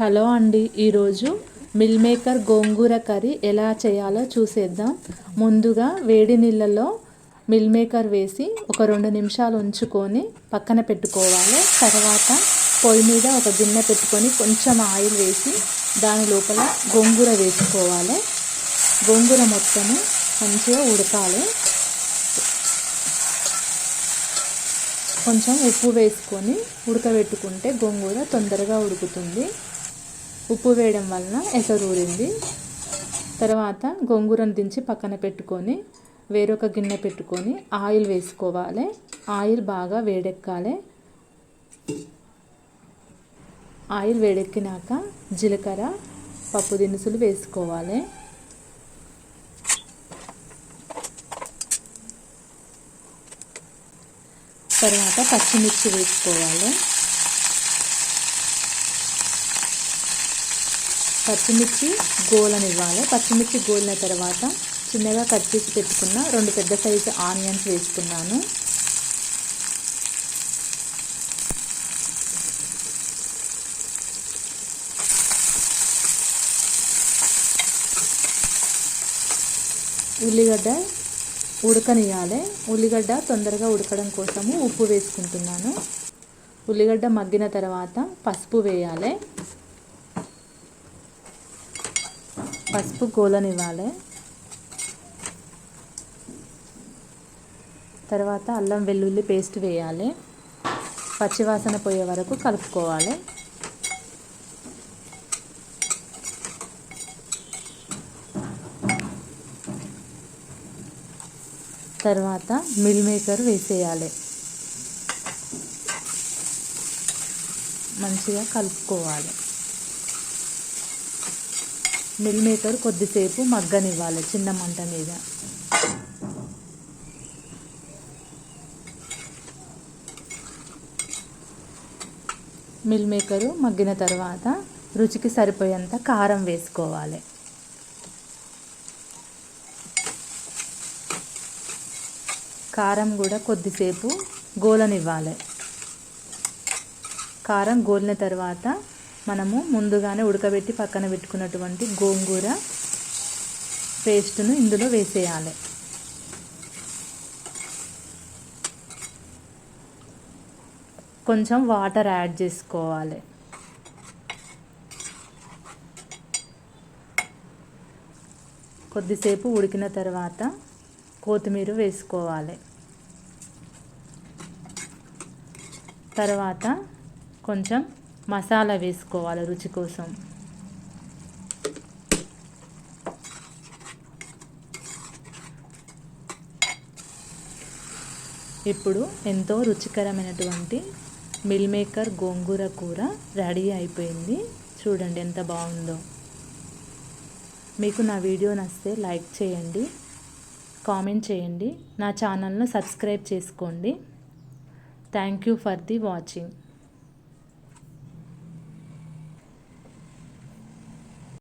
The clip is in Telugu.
హలో అండి ఈరోజు మిల్ మేకర్ గోంగూర కర్రీ ఎలా చేయాలో చూసేద్దాం. ముందుగా వేడి నీళ్ళలో మిల్ మేకర్ వేసి ఒక రెండు నిమిషాలు ఉంచుకొని పక్కన పెట్టుకోవాలి. తర్వాత పొయ్యి మీద ఒక గిన్నె పెట్టుకొని కొంచెం ఆయిల్ వేసి దాని లోపల గోంగూర వేసుకోవాలి. గోంగూర మొత్తము మంచిగా ఉడకాలి. కొంచెం ఉప్పు వేసుకొని ఉడకబెట్టుకుంటే గోంగూర తొందరగా ఉడుకుతుంది. ఉప్పు వేయడం వలన ఎసరూరింది తర్వాత గోంగూరను దించి పక్కన పెట్టుకొని వేరొక గిన్నె పెట్టుకొని ఆయిల్ వేసుకోవాలి. ఆయిల్ బాగా వేడెక్కాలి. ఆయిల్ వేడెక్కినాక జీలకర్ర పప్పు దినుసులు వేసుకోవాలి. తర్వాత పచ్చిమిర్చి వేసుకోవాలి. పచ్చిమిర్చి గోలనివ్వాలి. పచ్చిమిర్చి గోలిన తర్వాత చిన్నగా కట్ చేసి పెట్టుకున్న రెండు పెద్ద సైజు ఆనియన్స్ వేసుకున్నాను. ఉల్లిగడ్డ ఉడకనియాలి ఉల్లిగడ్డ తొందరగా ఉడకడం కోసము ఉప్పు వేసుకుంటున్నాను. ఉల్లిగడ్డ మగ్గిన తర్వాత పసుపు వేయాలి. పసుపు గోలనివ్వాలి. తర్వాత అల్లం వెల్లుల్లి పేస్ట్ వేయాలి. పచ్చివాసన పోయే వరకు కలుపుకోవాలి. తర్వాత మిల్ మేకర్ వేసేయాలి. మంచిగా కలుపుకోవాలి. మిల్మేకర్ కొద్దిసేపు మగ్గనివ్వాలి చిన్న మంట మీద. మిల్ మేకరు మగ్గిన తర్వాత రుచికి సరిపోయేంత కారం వేసుకోవాలి. కారం కూడా కొద్దిసేపు గోలనివ్వాలి. కారం గోలిన తర్వాత మనము ముందుగానే ఉడకబెట్టి పక్కన పెట్టుకున్నటువంటి గోంగూర పేస్ట్ను ఇందులో వేసేయాలి. కొంచెం వాటర్ యాడ్ చేసుకోవాలి. కొద్దిసేపు ఉడికిన తర్వాత కొత్తిమీర వేసుకోవాలి. తర్వాత కొంచెం మసాలా వేసుకోవాలి రుచి కోసం. ఇప్పుడు ఎంతో రుచికరమైనటువంటి మిల్ మేకర్ గోంగూర కూర రెడీ అయిపోయింది. చూడండి ఎంత బాగుందో. మీకు నా వీడియో నచ్చితే లైక్ చేయండి కామెంట్ చేయండి నా ఛానల్ను సబ్స్క్రైబ్ చేసుకోండి. Thank you for the watching.